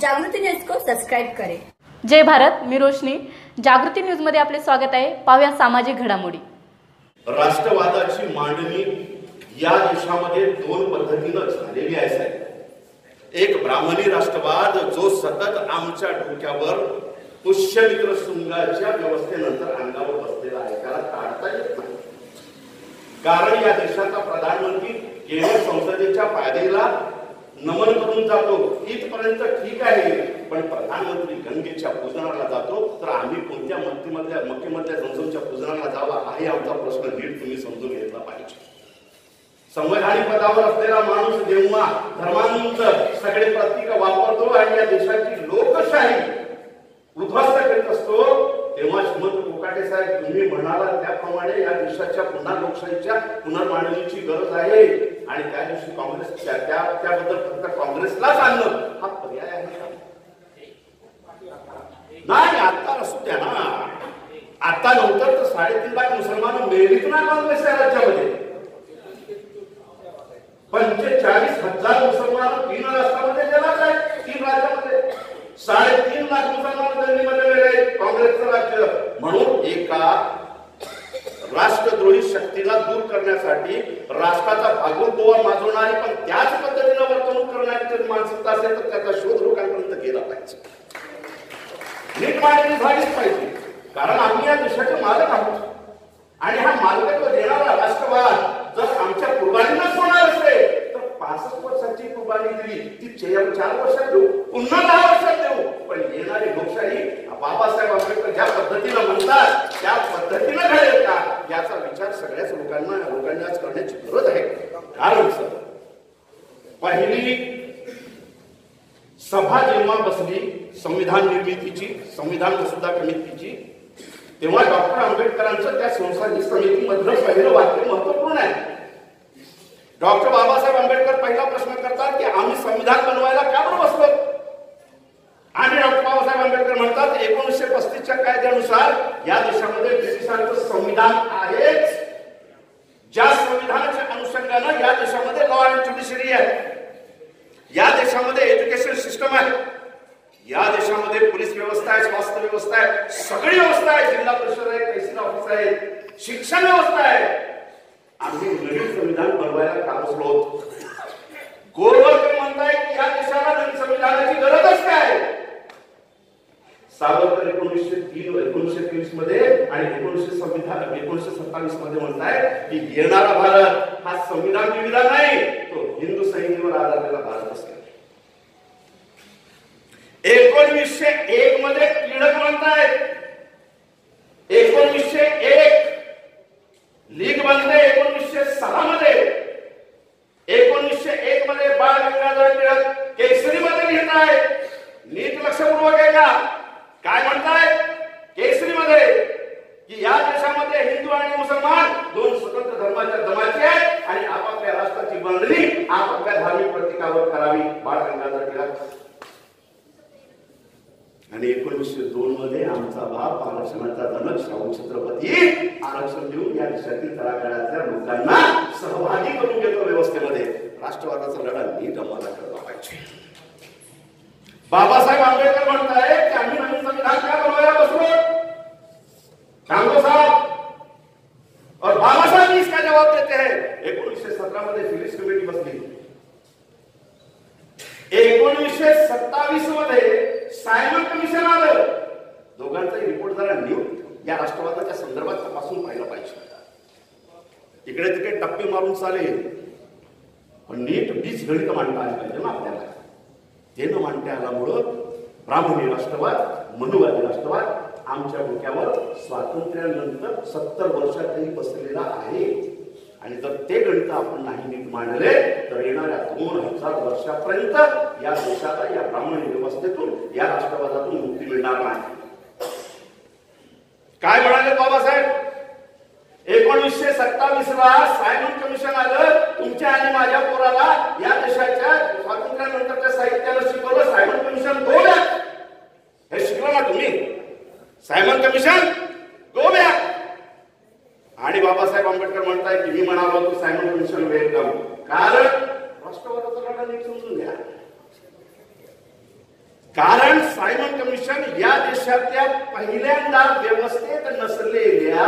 जागृति न्यूज को सब्सक्राइब करें। जय भारत मी रोशनी. जागृती न्यूजमध्ये आपले स्वागत आहे. पाहूया सामाजिक घडामोडी. राष्ट्रवादाची मांडणी या देशामध्ये दोन पद्धतीनं झालेली आहे साहेब. एक ब्राह्मणी राष्ट्रवाद जो सतत आमच्या डोक्यावर पुष्यमित्र शृंगाच्या व्यवस्थेनंतर अंगावर बसलेला आहे. त्याला काढता येत नाही. कारण या देशाचा प्रधानमंत्री केवळ संसदेच्या पायरीला नमन करून जातो. इथपर्यंत ठीक आहे. पण प्रधानमंत्री गंगेच्या पूजनाला जातो. तर आम्ही कोणत्या मंत्रीमधल्या मुख्यमंत्री संसदेच्या पूजनाला जावा हा आमचा प्रश्न नीट तुम्ही समजून घेतला पाहिजे. संवैधानिक पदावर असलेला माणूस जेव्हा धर्मांत सगळे प्रतीक वापरतो आणि या देशाची लोकशाही उद्ध्वस्त करीत असतो. तेव्हा श्रीमंत कोकाटे साहेब तुम्ही म्हणाला त्याप्रमाणे या देशाच्या पुन्हा लोकशाहीच्या पुनर्मांडणीची गरज आहे. आणि त्या दिवशी काँग्रेस त्याबद्दल फक्त काँग्रेसलाच सांगणं हा पर्याय आहे. का? नाही आता असू द्या ना. आता नंतर तर साडेतीन लाख मुसलमान मेरीत ना काँग्रेसच्या राज्यामध्ये. पंचेचाळीस हजार मुसलमान तीन राष्ट्रामध्ये गेलाच आहे. तीन राज्यामध्ये. साडेतीन लाख मुसलमान दिल्लीमध्ये गेले काँग्रेसचं राज्य. म्हणून एका राष्ट्रद्रोही शक्तीला दूर करण्यासाठी राष्ट्राचा भागोदोवा माजवणारी पण त्याच पद्धतीनं वर्तणूक करणारी जर मानसिकता असेल तर त्याचा शोध लोकांपर्यंत गेला पाहिजे. नीट मांडणी झालीच पाहिजे. कारण आम्ही या देशाचे मालक आहोत. आणि हा मालकत्व देणारा राष्ट्रवाद जर आमच्या पूर्वांनाच होणार असेल पासष्ट वर्षाची कुर्बानी दिली. ती चार वर्षात देऊ. पुन्हा दहा वर्षात देऊ. पण येणारी लोकशाही बाबासाहेब आंबेडकर ज्या पद्धतीनं म्हणतात त्या पद्धतीनं घडेल का? याचा विचार सगळ्याच लोकांना लोकांनी आज करण्याची गरज आहे. कारण सर पहिली सभा जेव्हा बसली संविधान निर्मितीची संविधान मसुदा कमिटीची तेव्हा डॉक्टर आंबेडकरांचं त्या संसदीय समितीमधलं पहिलं वाक्य महत्त्वपूर्ण आहे. डॉक्टर बाबासाहेब आंबेडकर पहिला प्रश्न करतात की आम्ही संविधान बनवायला का बरं बसलो? आणि डॉक्टर बाबासाहेब आंबेडकर म्हणतात एकोणीसशे पस्तीसच्या कायद्यानुसार या देशामध्ये ब्रिटिशांचं संविधान आहेच ज्या संविधानाच्या अनुषंगानं या देशामध्ये लॉ अँड ज्युडिशरी आहे. या देशामध्ये एज्युकेशन सिस्टम आहे. या देशामध्ये पोलीस व्यवस्था आहे स्वास्थ्य व्यवस्था आहे सगळी व्यवस्था आहे. जिल्हा परिषद आहे तहसील ऑफिस आहे शिक्षण व्यवस्था आहे. आम्ही नवीन संविधान बनवायला का बसलो गोरवरकर म्हणताय की या देशाला नवीन संविधानाची गरजच काय? सावरकर एकोणीसशे तीन एकोणीसशे तेवीसमध्ये आणि एकोणीसशे संविधान एकोणीसशे सत्तावीसमध्ये म्हणताय की येणारा भारत हा संविधान विविधान नाही तो हिंदू संहितेवर आधारलेला भारत असतो. एकोणवीसशे एक मध्ये टिळक म्हणतायत एकोणवीसशे एक लीग बनते एकोणवीसशे सहा मध्ये एकोणवीसशे एक मध्ये बाळ गंगाधर टिळक केसरी मध्ये लिहित आहे नीट लक्षपूर्वक आहे का काय म्हणताय केसरी मध्ये की या देशामध्ये हिंदू आणि मुसलमान दोन स्वतंत्र धर्माच्या जमाती आहेत आणि आपापल्या राष्ट्राची बांधणी आपापल्या धार्मिक प्रतीकावर करावी बाळ गंगाधर टिळक आणि एकोणीसशे दोन मध्ये आमचा बाप आरक्षणाचा जनक शाहू छत्रपती आरक्षण देऊन या देशातील तळागाळातल्या लोकांना सहभागी करून घेतो व्यवस्थेमध्ये राष्ट्रवादाचा लढा नीट आम्हाला करावा पाहिजे बाबासाहेब आंबेडकर म्हणताय की आम्ही नवीन संविधान का बनवायला बसलो सांगो साहब और बाबा साहब इसका जवाब देते हैं एकोणीसशे फिलिप्स कमिटी बसली. एकोणीसशे सत्तावीसमध्ये सायमन कमिशन आलं. दोघांचाही रिपोर्ट जरा नीट या राष्ट्रवादाच्या संदर्भात तपासून पाहिलं पाहिजे. इकडे तिकडे टप्पे मारून चालेल. पण नीट बीज गणित मांडता आली पाहिजे ना आपल्याला. ते न मांडता आल्यामुळं ब्राह्मणी राष्ट्रवाद मनुवादी राष्ट्रवाद आमच्या डोक्यावर स्वातंत्र्यानंतर सत्तर वर्षातही बसलेला आहे. आणि जर ते गणित आपण नाही नीट मांडले तर येणाऱ्या दोन हजार वर्षापर्यंत या देशाला या ब्राह्मण व्यवस्थेतून या राष्ट्रवादातून मुक्ती मिळणार नाही. काय म्हणाले बाबासाहेब? एकोणीसशे सत्तावीस ला सायमन कमिशन आलं तुमच्या आणि माझ्या पोराला या देशाच्या स्वातंत्र्यानंतरच्या साहित्याला शिकवलं सायमन कमिशन दोन हे शिकलं ना तुम्ही? Simon Commission? आणि बाबासाहेब आंबेडकर म्हणताय की मी म्हणालो होतो सायमन कमिशन वेलकम कारण राष्ट्रवादाचा लढा नीट समजून घ्या. कारण सायमन कमिशन या देशातल्या पहिल्यांदा व्यवस्थेत नसलेल्या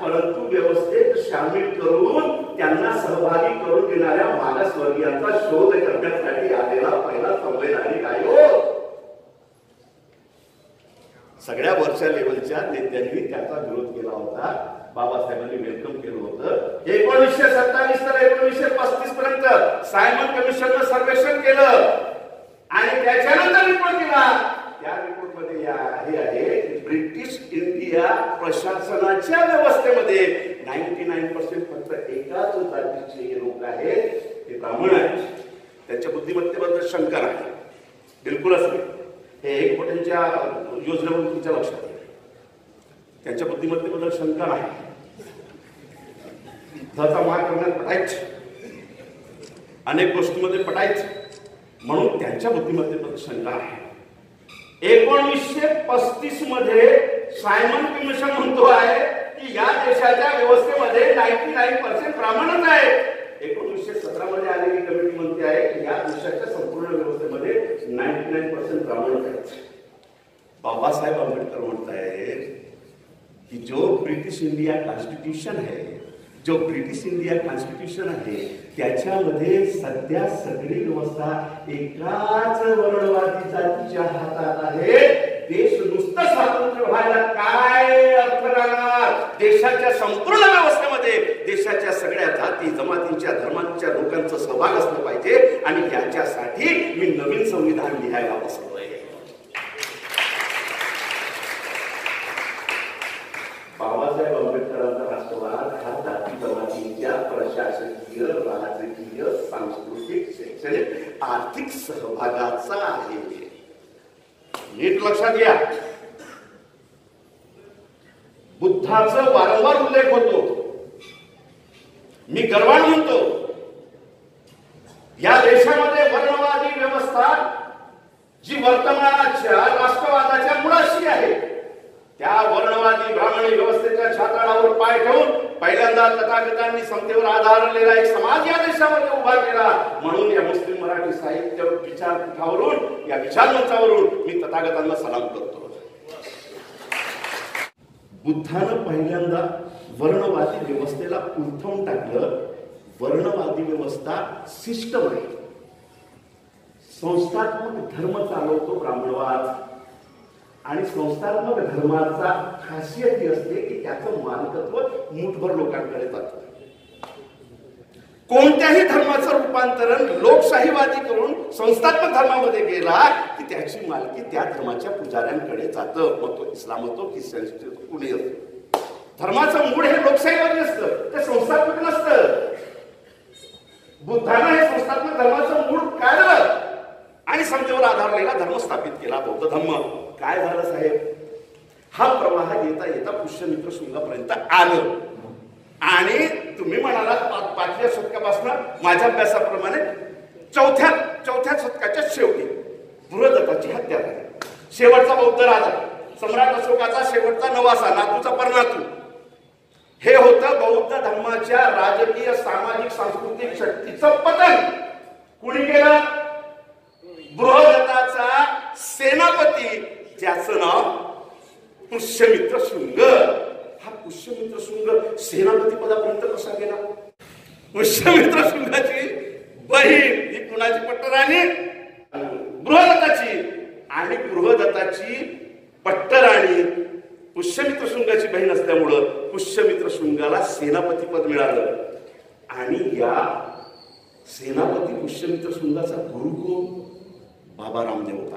परंतु व्यवस्थेत सामील करून त्यांना सहभागी करून देणाऱ्या मागासवर्गीयांचा शोध करण्यासाठी आलेला पहिला संवैधानिक आयोग. सगळ्या वरच्या लेवलच्या नेत्यांनी त्याचा विरोध केला होता. बाबासाहेबांनी वेलकम केलं होतं. एकोणीसशे सत्तावीस तर एकोणीसशे पस्तीस पर्यंत सायमन कमिशन सर्वेक्षण केलं. आणि त्याच्यानंतर रिपोर्ट दिला. त्या रिपोर्टमध्ये या हे आहे ब्रिटिश इंडिया प्रशासनाच्या व्यवस्थेमध्ये नाईन्टी नाईन पर्सेंट फक्त एकाच जातीचे हे लोक आहेत. ते ब्राह्मण आहेत. त्यांच्या बुद्धिमत्तेबद्दल शंका नाही. बिलकुलच नाही. हे एक कोट्यांच्या योजनेवरून तुमच्या लक्षात येईल त्यांच्या बुद्धिमत्तेबद्दल शंका नाही. धचा मार करण्यात पटायच अनेक गोष्टींमध्ये पटायच म्हणून त्यांच्या बुद्धिमत्तेबद्दल शंका आहे. एकोणीसशे पस्तीसमध्ये सायमन कमिशन म्हणतो आहे की या देशाच्या व्यवस्थेमध्ये नाईन्टी नाईन पर्सेंट ब्राह्मणच आहे एकोणीसशे सतरा मध्ये आलेली कमिटी म्हणते आहे की या देशाच्या संपूर्ण व्यवस्थेमध्ये नाईन्टी नाईन पर्सेंट ब्राह्मणच आहेत. बाबासाहेब आंबेडकर म्हणतायत कि जो ब्रिटिश इंडिया कॉन्स्टिट्यूशन है जो ब्रिटिश इंडिया कॉन्स्टिट्यूशन आहे त्याच्यामध्ये सध्या सगळी व्यवस्था एकाच वर्णवादी जातीच्या हातात आहे. देश नुसतं स्वातंत्र्य व्हायला काय अर्थ राहणार देशाच्या संपूर्ण व्यवस्थेमध्ये देशाच्या सगळ्या जाती जमातींच्या धर्मांच्या लोकांचा सहभाग असलं पाहिजे. आणि याच्यासाठी मी नवीन संविधान लिहायला बसलोय. बाबासाहेब आंबेडकरांचा राष्ट्रवाद हा जाती जमातींच्या प्रशासकीय राजकीय सांस्कृतिक शैक्षणिक आर्थिक सहभागाचा आहे नीट लक्षात घ्या. बुद्धाचा वारंवार उल्लेख होतो. मी गर्वाण म्हणतो या देशामध्ये वर्णवादी व्यवस्था जी वर्तमानाच्या राष्ट्रवादाच्या मुळाशी आहे त्या वर्णवादी ब्राह्मणी व्यवस्थेच्या छाताडावर पाय ठेवून पहिल्यांदा तथागतांनी समतेवर आधारलेला एक समाज या देशामध्ये उभा केला. म्हणून या मुस्लिम मराठी साहित्य विचारपीठावरून या विचार मंचावरून मी तथागतांना सलाम करतो. बुद्धानं पहिल्यांदा वर्णवादी व्यवस्थेला उलथवून टाकलं. वर्णवादी व्यवस्था सिस्टम आहे संस्थात्मक धर्म चालवतो ब्राह्मणवाद. आणि संस्थात्मक धर्माचा खासियत ही असते की त्याचं मालकत्व मुठभर लोकांकडे जातं. कोणत्याही धर्माचं रूपांतरण लोकशाहीवादी करून संस्थात्मक धर्मामध्ये गेला की त्याची मालकी त्या धर्माच्या पुजाऱ्यांकडे जातं. मग तो इस्लाम होतो ख्रिश्चन कुणी असतो धर्माचं मूळ हे लोकशाहीवादी असतं ते संस्थात्मक नसतं. बुद्धानं हे संस्थात्मक धर्माचं मूळ काढलं आणि समतेवर आधारलेला धर्म स्थापित केला बौद्ध धर्म. काय झालं साहेब? हा प्रवाह येता येता पुष्यमित्र शृंगापर्यंत आलं. आणि तुम्ही म्हणालात पाच पाचव्या शतकापासून माझ्या अभ्यासाप्रमाणे चौथ्या चौथ्या शतकाच्या शेवटी बृहदत्ताची हत्या झाली. शेवटचा बौद्ध राजा सम्राट अशोकाचा शेवटचा नवासा नातूचा परनातू. हे होतं बौद्ध धर्माच्या राजकीय सामाजिक सांस्कृतिक शक्तीचं पतन. कुणी केलं? बृहदत्ताचा सेनापती ज्याचं नाव पुष्यमित्र शृंग. हा पुष्यमित्र शृंग सेनापती पदापर्यंत कसा गेला? पुष्यमित्र शृंगाची बहीण ही कुणाची? पट्टराणी? बृहदत्ताची. आणि बृहदत्ताची पट्टराणी पुष्यमित्र शृंगाची बहीण असल्यामुळं पुष्यमित्र शृंगाला सेनापती पद मिळालं. आणि या सेनापती पुष्यमित्र शृंगाचा गुरु कोण? बाबा रामदेव होता.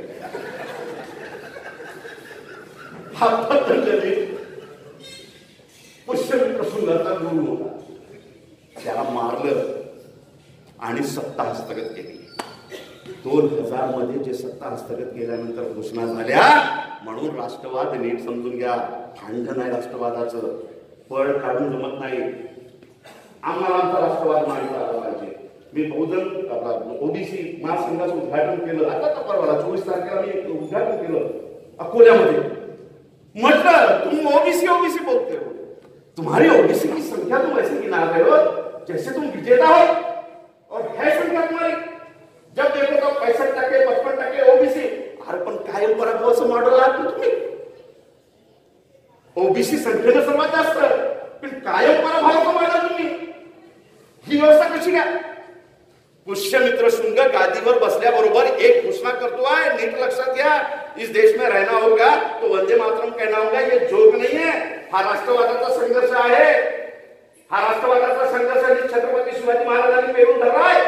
हा पतंजली पुष्यमित्र सुंदरचा गुरु होता त्याला मारलं आणि सत्ता हस्तगत केली. दोन हजारमध्ये जे सत्ता हस्तगत केल्यानंतर घोषणा झाल्या म्हणून राष्ट्रवाद नीट समजून घ्या. भांडण आहे राष्ट्रवादाचं. पळ काढून जमत नाही. आम्हाला आमचा राष्ट्रवाद मांडता आला पाहिजे. मी बहुजन आपला ओबीसी महासंघाचं उद्घाटन केलं. आता तर परवाला चोवीस तारखेला मी उद्घाटन केलं अकोल्यामध्ये. म्हटलं तुम ओबीसी ओबीसी बोलते हो। तुम्हारी ओबीसी की संख्या तुम ऐसे गिना रहे हो जैसे तुम विजेता हो, और है संख्या तुम्हारी। जब देखो तो पैंसठ टक्के पचपन टक्के ओबीसी, अरे पण कायम पराभवाचं मॉडेल आहात ना तुम्ही। ओबीसी संख्येनं सर्वात जास्त पण कायम पराभवाचं मॉडेल तुम्ही। ही व्यवस्था कशी घ्या पुष्यमित्र शुंग गादीवर बसल्याबरोबर एक घोषणा करतो आहे नीट लक्षात घ्या. इस देश में रहना होगा तो वंदे मातरम कहना होगा ये जोक नहीं है. हा राष्ट्रवादाचा संघर्ष आहे. हा राष्ट्रवादाचा संघर्ष नीट छत्रपती शिवाजी महाराजांनी पेरून धरलाय.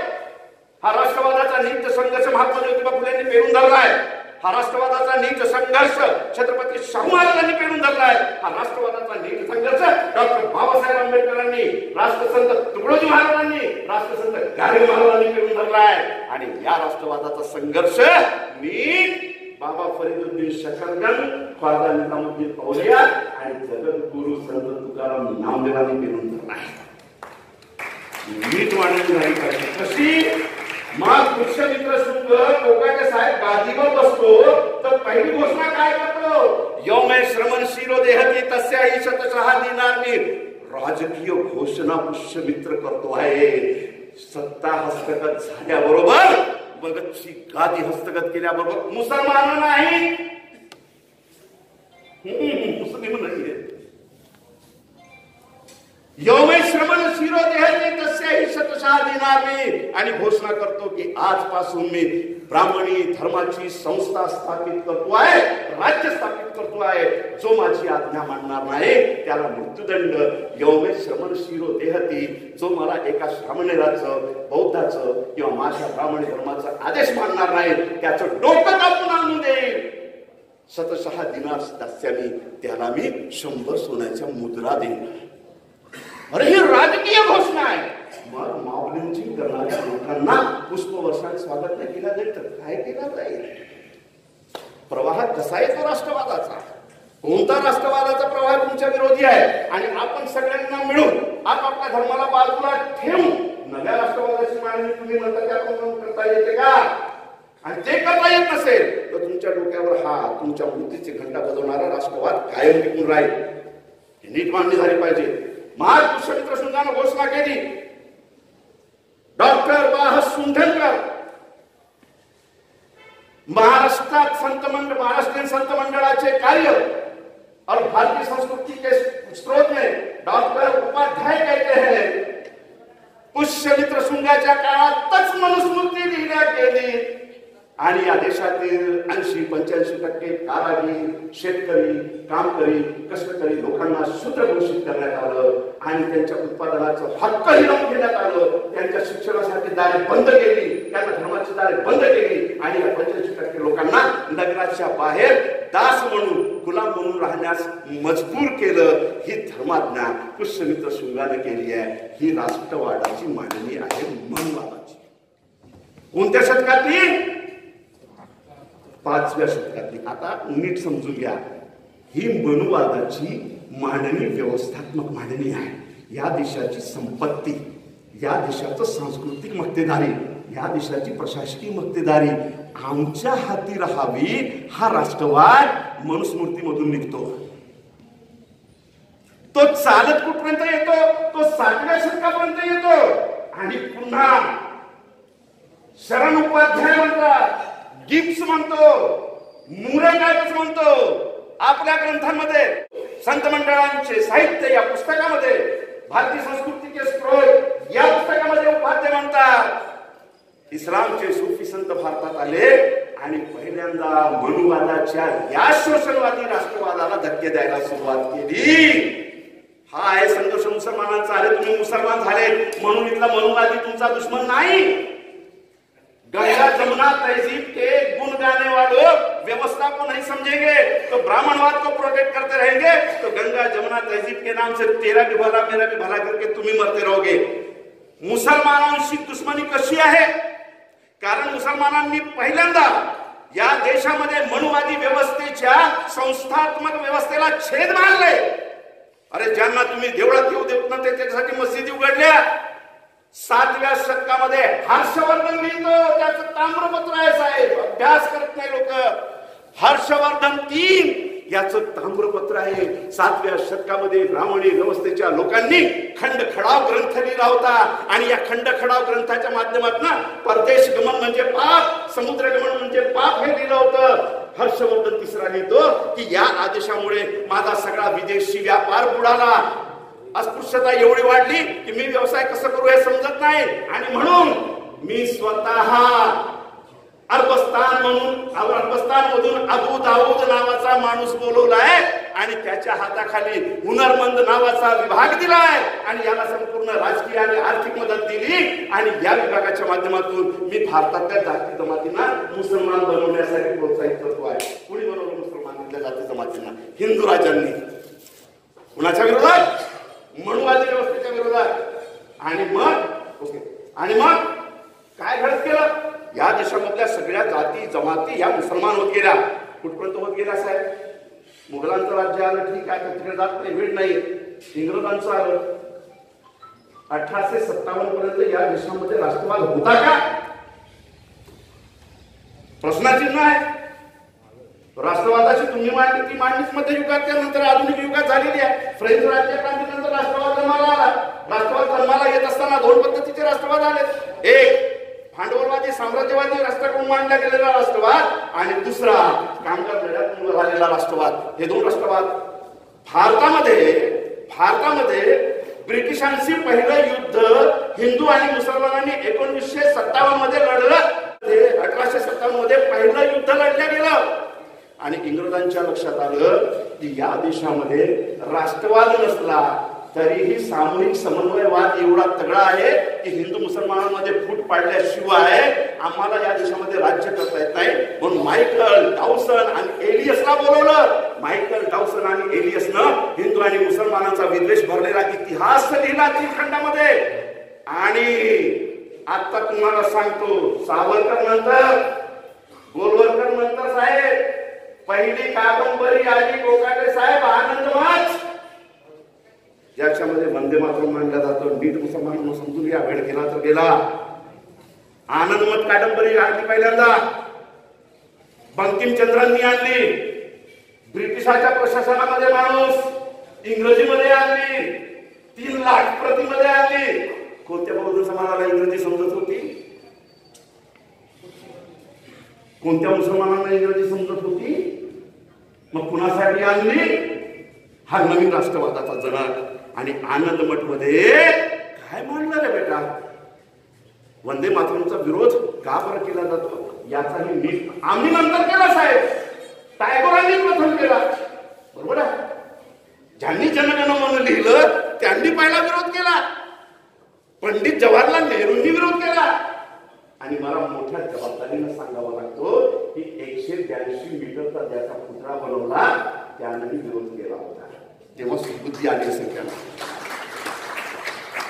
हा राष्ट्रवादाचा नित्य संघर्ष महात्मा ज्योतिबा फुलेंनी पेरून धरलाय. हा राष्ट्रवादाचा नीट संघर्ष छत्रपती शाहू महाराजांनी पेरून धरलाय हा राष्ट्रवादाचा नीट संघर्ष डॉक्टर बाबासाहेब आंबेडकरांनी राष्ट्रसंत तुकडोजी महाराजांनी राष्ट्रसंत गाडगे महाराजांनी पेरून धरलाय आणि या राष्ट्रवादाचा संघर्ष नीट बाबा फरीदुद्दीन शकरगन ख्वाजा निजामुद्दीन औलिया आणि जगद्गुरु संत तुकाराम नामदेवांनी पेरून धरलाय नीट मांडणी झाली पाहिजे कशी? मग पुष्यमित्र शुंग लोकांच्या साहेब गादीवर बसतो. तर पहिली घोषणा काय करतो? यौमे श्रमण शिरो देहती तस्याही शतशहा दिनार मी राजकीय घोषणा पुष्यमित्र करतो आहे. सत्ता हस्तगत झाल्याबरोबर भगतची गादी हस्तगत केल्याबरोबर मुसलमान नाही. हम्म, मुस्लिम नाहीये यौमे श्रमण शिरो ही सत्य शतशहा दिना मी आणि घोषणा करतो की आजपासून मी ब्राह्मणी धर्माची संस्था स्थापित करतो आहे राज्य स्थापित करतो आहे. जो माझी आज्ञा मानणार नाही त्याला मृत्यूदंड यौमे श्रमण शिरो देहती. जो मला एका श्रामणेराचं बौद्धाचं किंवा माझ्या ब्राह्मणी धर्माचा आदेश मानणार नाही त्याचं डोकं कापून आणून देईल शतशहा दिनार दास्याने त्याला मी शंभर सोन्याच्या मुद्रा देईन. अरे ही राजकीय घोषणा आहे. मग माऊलींची करणाऱ्या लोकांना पुष्पवर्षाने स्वागत नाही केलं जाईल तर काय केलं जाईल? प्रवाह कसा येतो राष्ट्रवादाचा? कोणता राष्ट्रवादाचा प्रवाह तुमच्या विरोधी आहे? आणि आपण सगळ्यांना मिळून आपापल्या धर्माला बाजूला ठेवून नव्या राष्ट्रवादाची मांडणी तुम्ही म्हणता त्याप्रमाणे करता येते का? आणि ते करता येत नसेल तर तुमच्या डोक्यावर हा तुमच्या मृत्यूची घंटा बजवणारा राष्ट्रवाद कायम टिकून राहील. ही नीट मांडणी झाली पाहिजे. महार पुष्यमित्र घोषणा केली. डॉक्टर बाह सुंढलकर महाराष्ट्रात संत मंडळ महाराष्ट्रीयन संत मंडळाचे कार्य और भारतीय संस्कृति के स्रोत में डॉक्टर उपाध्याय कहते हैं पुष्यमित्र शृंगाच्या काळातच मनुस्मृती लिहिल्या गेली आणि या देशातील ऐंशी पंच्याऐंशी टक्के कारागीर शेतकरी कामकरी कष्टकरी लोकांना शूद्र घोषित करण्यात आलं आणि त्यांच्या उत्पादनाचं हक्क हिरावून घेण्यात आलं. त्यांच्या शिक्षणासाठी दारे बंद केली त्यांना धर्माची दारे बंद केली आणि या पंच्याऐंशी टक्के लोकांना नगराच्या बाहेर दास म्हणून गुलाम म्हणून राहण्यास मजबूर केलं. ही धर्माज्ञा कृष्णमित्र शृंगाने केली आहे. ही राष्ट्रवादाची मांडणी आहे मनवादाची. कोणत्या शतकातली? पाचव्या शतकातली आता नीट समजून घ्या. ही मनुवादाची मांडणी व्यवस्थात्मक मांडणी आहे. या देशाची संपत्ती या देशाचं सांस्कृतिक मक्तेदारी या देशाची प्रशासकीय मक्तेदारी आमच्या हाती राहावी हा राष्ट्रवाद मनुस्मृतीमधून निघतो. तो चालत कुठपर्यंत येतो? तो सातव्या शतकापर्यंत येतो. आणि पुन्हा शरण उपाध्याय म्हणतात. गिप्स म्हणतो मुरंगाच म्हणतो आपल्या ग्रंथांमध्ये संत मंडळांचे साहित्य या पुस्तकामध्ये भारतीय संस्कृतीचे स्त्रोत या पुस्तकामध्ये उपाध्य म्हणतात. इस्लामचे सुफी संत भारतात आले आणि पहिल्यांदा मनुवादाच्या या शोषणवादी राष्ट्रवादाला धक्के द्यायला सुरुवात केली. हा आहे संघर्ष मुसलमानांचा. अरे तुम्ही मुसलमान झाले. म्हणून इथला मनुवादी तुमचा दुश्मन नाही. गंगा जमुना तहजीब के गुण गाने वालों व्यवस्था को नहीं समझेंगे तो ब्राह्मणवाद को प्रोटेक्ट करते रहेंगे तो गंगा जमुना तहजीब के नाम से तेरा भी भला मेरा भी भला करके तुम्ही मरते रहोगे। मुसलमानांशी दुश्मनी कशी आहे कारण मुसलमानांनी पहिल्यांदा या देशामध्ये मनुवादी व्यवस्थेच्या संस्थात्मक व्यवस्थेला छेद मारले. अरे ज्यांना तुम्ही देवळात येऊ देत ना त्याच्यासाठी मस्जिदी उघडल्या. सातव्या शतकामध्ये हर्षवर्धन लिहितो त्याचं ताम्रपत्र आहे साहेब. अभ्यास करत नाही लोक. हर्षवर्धन तीन याचं ताम्रपत्र आहे. सातव्या शतकामध्ये ब्राह्मणी व्यवस्थेच्या लोकांनी खंडखडाव ग्रंथ लिहिला होता. आणि या खंडखडाव ग्रंथाच्या माध्यमातून परदेश गमन म्हणजे पाप समुद्र गमन म्हणजे पाप हे लिहिलं होतं. हर्षवर्धन तिसरा लिहितो की या आदेशामुळे माझा सगळा विदेशी व्यापार बुडाला. अस्पृश्यता एवढी वाढली की मी व्यवसाय कसं करू हे समजत नाही. आणि म्हणून मी स्वतः अरबस्तान म्हणून अरबस्तान मधून अबू दाऊद नावाचा माणूस बोलवलाय आणि त्याच्या हाताखाली हुनरमंद नावाचा विभाग दिलाय. आणि याला संपूर्ण राजकीय आणि आर्थिक मदत दिली. आणि या विभागाच्या माध्यमातून मी भारतातल्या जाती जमातींना मुसलमान बनवण्यासाठी प्रोत्साहित करतो आहे. कुणी बनवलं मुसलमान? जाती जमातींना हिंदू राजांनी. कुणाच्या विरोधात? मनुवादी व्यवस्थेच्या विरोधात. आणि मग ओके. आणि मग काय घडत केलं या देशामधल्या सगळ्या जाती जमाती या मुसलमान होत गेल्या. कुठपर्यंत होत गेल्या साहेब? मुघलांचं राज्य आलं ठीक आहे. तिकडे जात नाही वेळ नाही. इंग्रजांचं आलं. अठराशे सत्तावन्न पर्यंत या देशामध्ये राष्ट्रवाद होता का? प्रश्नाचिन्ह आहे. राष्ट्रवादाची तुम्ही मांडली ती मांडणीच मध्ययुगात त्यानंतर आधुनिक युगात झालेली आहे. फ्रेंच राज्य क्रांतीनंतर राष्ट्रवाद जन्माला आला. राष्ट्रवाद जन्माला येत असताना दोन पद्धतीचे राष्ट्रवाद आले एक भांडवलवादी साम्राज्यवादी राष्ट्राकडून मांडला गेलेला राष्ट्रवाद आणि दुसरा कामगार लढ्यातून झालेला राष्ट्रवाद. हे दोन राष्ट्रवाद. भारतामध्ये भारतामध्ये ब्रिटिशांशी पहिलं युद्ध हिंदू आणि मुसलमानांनी एकोणीसशे सत्तावन्नमध्ये लढलं. ते अठराशे सत्तावन्नमध्ये पहिलं युद्ध लढलं गेलं. आणि इंग्रजांच्या लक्षात आलं की या देशामध्ये राष्ट्रवाद नसला तरीही सामूहिक समन्वयवाद एवढा तगडा आहे की हिंदू मुसलमानांमध्ये फूट पाडल्याशिवाय आम्हाला या देशामध्ये राज्य करता येत नाही. म्हणून मायकल डावसन आणि एलियसला बोलवलं. मायकल डावसन आणि एलियसनं हिंदू आणि मुसलमानांचा विद्वेष भरलेला इतिहास लिहिला तीन खंडामध्ये. आणि आता तुम्हाला सांगतो सावरकर नंतर गोलवरकर नंतर साहेब पहिली कादंबरी आली कोकाटे साहेब आनंद वाच. ज्याच्यामध्ये वंदे मातरम मांडला जातो नीट मुसलमान समजून घ्या वेळ गेला तर गेला. आनंदमत कादंबरी आणली पहिल्यांदा. बंकिमचंद्रांनी आणली. ब्रिटिशाच्या प्रशासनामध्ये माणूस इंग्रजीमध्ये आणली. तीन लाख प्रतीमध्ये आणली. कोणत्या बौद्ध समाजाला इंग्रजी समजत होती? कोणत्या मुसलमानांना इंग्रजी समजत होती? मग कुणासाठी आणली? हा नवीन राष्ट्रवादाचा जनक आणि आनंद मठमध्ये काय मांडलं रे बेटा? वंदे मातरमचा विरोध का बरं केला जातो? याचाही मी आम्ही नंतर केला साहेब. टायगोरांनी प्रथम केला. बरोबर आहे? ज्यांनी जनगण म्हणून लिहिलं त्यांनी पहिला विरोध केला. पंडित जवाहरलाल नेहरूंनी विरोध केला. आणि मला मोठ्या जबाबदारीनं सांगावा लागतो की एकशे ब्याऐंशी मीटरचा ज्याचा पुतळा बनवला त्याने विरोध केला होता. तेव्हा सुबुद्धी आली असेल त्याला.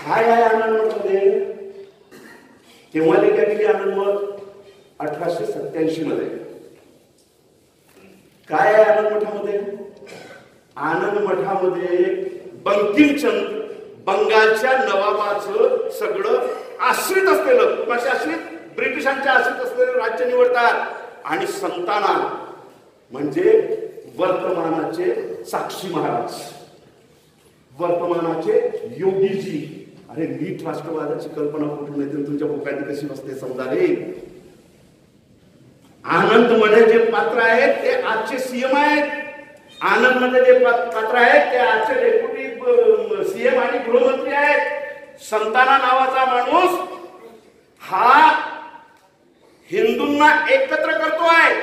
काय आहे आनंदमध्ये तेव्हा लेखा केली आनंदमत अठराशे सत्याऐंशी मध्ये. काय आहे आनंद मठामध्ये? आनंद मठामध्ये बंकिमचंद बंगालच्या नवाबाचं सगळं आश्रित असलेलं कुणाचे आश्रित? ब्रिटिशांच्या असत असलेले राज्य निवडतात आणि संताना म्हणजे वर्तमानाचे साक्षी महाराज. वर्तमानाचे योगीजी. अरे नीट राष्ट्रवादाची कल्पना कुठून येते? तुमच्या भोकांनी कशी बसते समजा रे आनंदमध्ये जे पात्र आहेत ते आजचे सीएम आहेत. आनंदमध्ये जे पात्र आहेत ते आजचे डेप्युटी सीएम आणि गृहमंत्री आहेत. संताना नावाचा माणूस हा हिंदूंना एकत्र करतो आहे.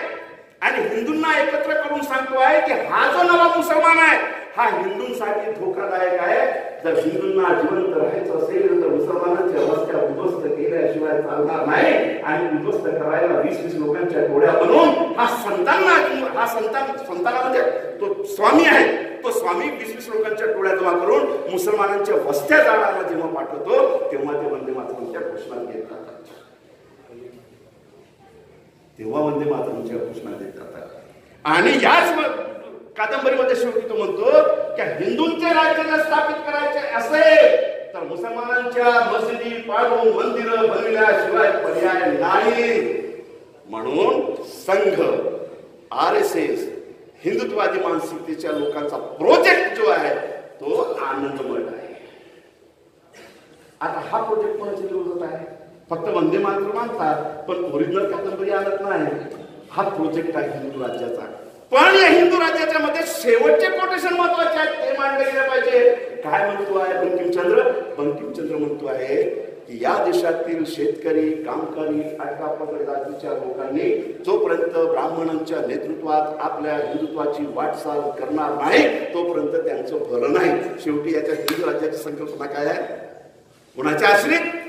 आणि हिंदूंना एकत्र करून सांगतो आहे की हा जो नवा मुसलमान आहे हा हिंदूंसाठी धोकादायक आहे. जर हिंदूंना जिवंत राहायचं असेल तर मुसलमानांच्या वस्त्या उद्ध्वस्त केल्याशिवाय चालणार नाही. आणि उद्ध्वस्त करायला वीस वीस लोकांच्या डोळ्या बनवून हा संतांना हा संतान संताना म्हणजे तो स्वामी आहे. तो स्वामी वीस वीस लोकांच्या डोळ्या जमा करून मुसलमानांच्या वस्त्या जाळायला जेव्हा पाठवतो तेव्हा ते वंदे मातरमच्या घोषणा घेतात तेव्हा वंदे मातरमच्या घोषणा देत जातात आणि याच कादंबरीमध्ये शेवटी तो म्हणतो की हिंदूंचे राज्य जर स्थापित करायचे असेल तर मुसलमानांच्या मशिदी पाडून मंदिरं बनविल्याशिवाय पर्याय नाही. म्हणून संघ आर एस एस हिंदुत्ववादी मानसिकतेच्या लोकांचा प्रोजेक्ट जो आहे तो आनंदमय आहे. आता हा प्रोजेक्ट कोणाच्या विरोधात आहे? फक्त वंदे मात्र मानतात पण ओरिजिनल कादंबरी आणत नाही. हा प्रोजेक्ट आहे हिंदू राज्याचा. पण या हिंदू राज्याच्या मध्ये शेवटचे कोटेशन महत्त्वाचे आहेत ते मांडले गेले पाहिजे. काय म्हणतो आहे बंकिमचंद्र? बंकिमचंद्र म्हणतो आहे की या देशातील शेतकरी कामकरी अठरापत्र जातीच्या लोकांनी जोपर्यंत ब्राह्मणांच्या नेतृत्वात आपल्या हिंदुत्वाची वाटचाल करणार नाही तोपर्यंत त्यांचं भलं नाही. शेवटी याच्या हिंदू राज्याची संकल्पना काय आहे? कुणाच्या आश्रित?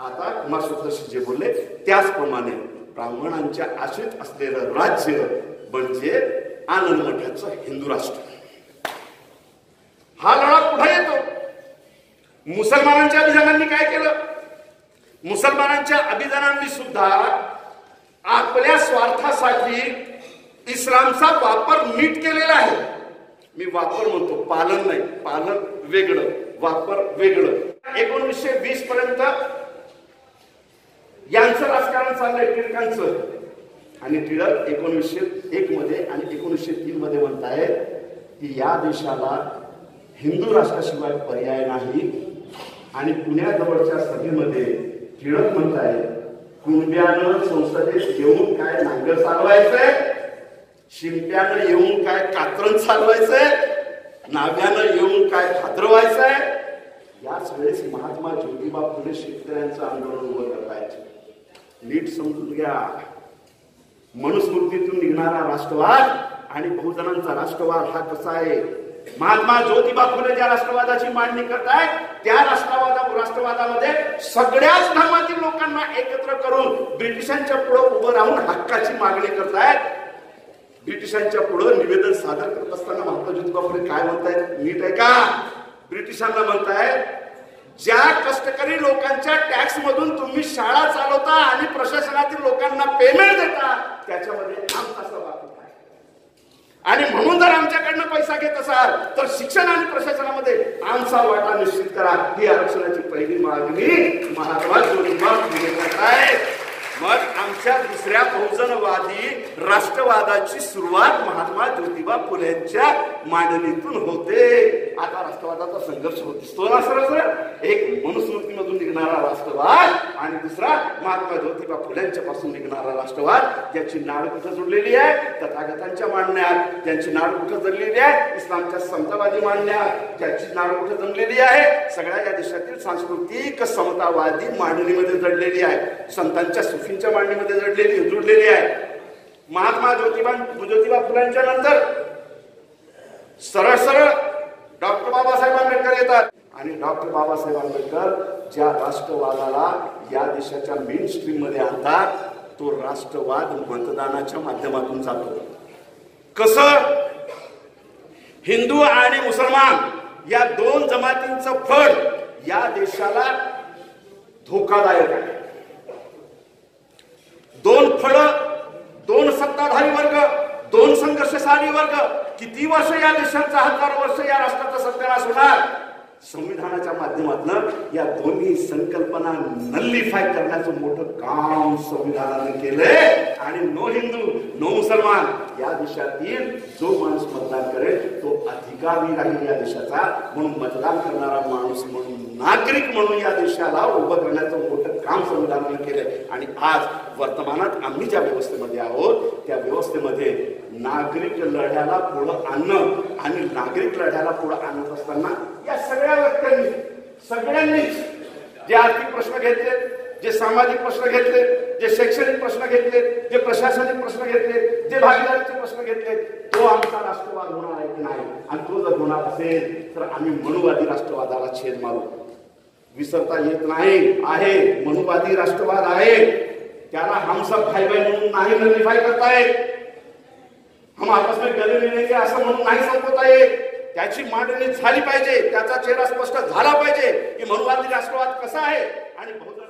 आता कुमार जे बोलले त्याचप्रमाणे ब्राह्मणांच्या आश्रित असलेलं राज्य म्हणजे आनंद मठाचं हिंदू राष्ट्र. हा लढा पुढे येतो? मुसलमानांच्या अभिजानांनी काय केलं? मुसलमानांच्या अभिजानांनी सुद्धा आपल्या स्वार्थासाठी इस्लामचा वापर नीट केलेला आहे. मी वापर म्हणतो पालन नाही पालन वेगळं वापर वेगळं. एकोणीसशे वीस पर्यंत यांचं राजकारण चाललंय टिळकांचं. आणि टिळक एकोणीसशे एक मध्ये आणि एकोणीसशे तीन मध्ये म्हणतायत की या देशाला हिंदू राष्ट्राशिवाय पर्याय नाही. आणि पुण्याजवळच्या सभेमध्ये टिळक म्हणतायत कुणब्यानं संसदेत येऊन काय नांगर चालवायचंय? शिंप्यानं येऊन काय कात्रण चालवायचंय? नाव्यानं येऊन काय भाद्रवायचंय याच वेळेस महात्मा ज्योतिबा फुले शेतकऱ्यांचं आंदोलन उभं करतायचे नीट समजून घ्या. मनुस्मृतीतून निघणारा राष्ट्रवाद आणि बहुजनांचा राष्ट्रवाद हा कसा आहे? महात्मा ज्योतिबा फुले ज्या राष्ट्रवादाची मांडणी करत आहे त्या राष्ट्रवादा राष्ट्रवादामध्ये सगळ्याच धर्मातील लोकांना एकत्र करून ब्रिटिशांच्या पुढे उभं राहून हक्काची मागणी करतायत. ब्रिटिशांच्या पुढे निवेदन सादर करत असताना महात्मा ज्योतिबा फुले काय म्हणतायत? नीट आहे का ब्रिटिशांना म्हणतायत ज्या कष्टकरी लोकांच्या टॅक्स मधून तुम्ही शाळा चालवता आणि प्रशासनातील लोकांना पेमेंट देता त्याच्यामध्ये आमचा सहभाग आहे. आणि म्हणून जर आमच्याकडनं पैसा घेत असाल तर शिक्षण आणि प्रशासनामध्ये आमचा वाटा निश्चित करा. ही आरक्षणाची पहिली मागणी महात्मा ज्योतिबा करतायत. मग आमच्या दुसऱ्या बहुजनवादी राष्ट्रवादाची सुरुवात महात्मा ज्योतिबा फुलेंच्या मांडणीतून होते. आता राष्ट्रवादाचा संघर्ष होत दिसतो ना सर एक एक पासून निघणारा राष्ट्रवाद आणि दुसरा महात्मा ज्योतिबा फुल्यांच्या पासून निघणारा राष्ट्रवाद ज्याची नाड कुठं जुडलेली आहे? तथागतांच्या मांडण्यात. ज्यांची नाड कुठं जडलेली आहे? इस्लामच्या समतावादी मांडण्यात. ज्याची नाड कुठं जमलेली आहे? सगळ्या या देशातील सांस्कृतिक समतावादी मांडणीमध्ये जडलेली आहे. संतांच्या सुफींच्या मांडणीमध्ये जडलेली जुडलेली आहे. महात्मा ज्योतिबा ज्योतिबा फुलांच्या नंतर सरळ सरळ डॉक्टर बाबासाहेब आंबेडकर येतात. आणि डॉक्टर बाबासाहेब आंबेडकर ज्या राष्ट्रवादाला या देशाच्या मेन स्ट्रीममध्ये आणतात तो राष्ट्रवाद मतदानाच्या माध्यमातून जातो. कसं? हिंदू आणि मुसलमान या दोन जमातींचं फळ या देशाला धोकादायक आहे. दोन फळ दोन सत्ताधारी वर्ग दोन संघर्षशाली वर्ग. किती वर्ष या देशाचा हजार वर्ष या राष्ट्राचा सत्यानाश होणार? संविधानाच्या माध्यमातून या दोन्ही संकल्पना नल्लीफाय करण्याचं मोठं काम संविधानाने केलंय. आणि नो हिंदू नो मुसलमान या देशातील जो माणूस मतदान करेल तो अधिकारी राहील या देशाचा. म्हणून मतदान करणारा माणूस म्हणून नागरिक म्हणून या देशाला उभं करण्याचं मोठं काम संविधानाने केलंय आणि आज वर्तमानात आम्ही ज्या व्यवस्थेमध्ये आहोत त्या व्यवस्थेमध्ये नागरिक लढ्याला पुढं आणणं आणि नागरिक लढ्याला पुढं आणत असताना या सगळ्या व्यक्तींनी सगळ्यांनीच जे आर्थिक प्रश्न घेतले जे सामाजिक प्रश्न घेतले जे शैक्षणिक प्रश्न घेतले जे प्रशासनिक प्रश्न घेतले जे भागीदारीचे प्रश्न घेतले तो आमचा राष्ट्रवाद होणार आहे की नाही? आणि तो जर होणार असेल तर आम्ही मनुवादी राष्ट्रवादाला छेद मारू. विसरता येत नाही आहे. मनुवादी राष्ट्रवाद आहे. त्याला हम सब भाई भाई म्हणून नाही नलिफाय करताय हम आपस में गले मिलेंगे असं म्हणून नाही संपवता येत. त्याची मांडणी झाली पाहिजे. त्याचा चेहरा स्पष्ट झाला पाहिजे की मनुवादी राष्ट्रवाद कसा आहे आणि बहुजन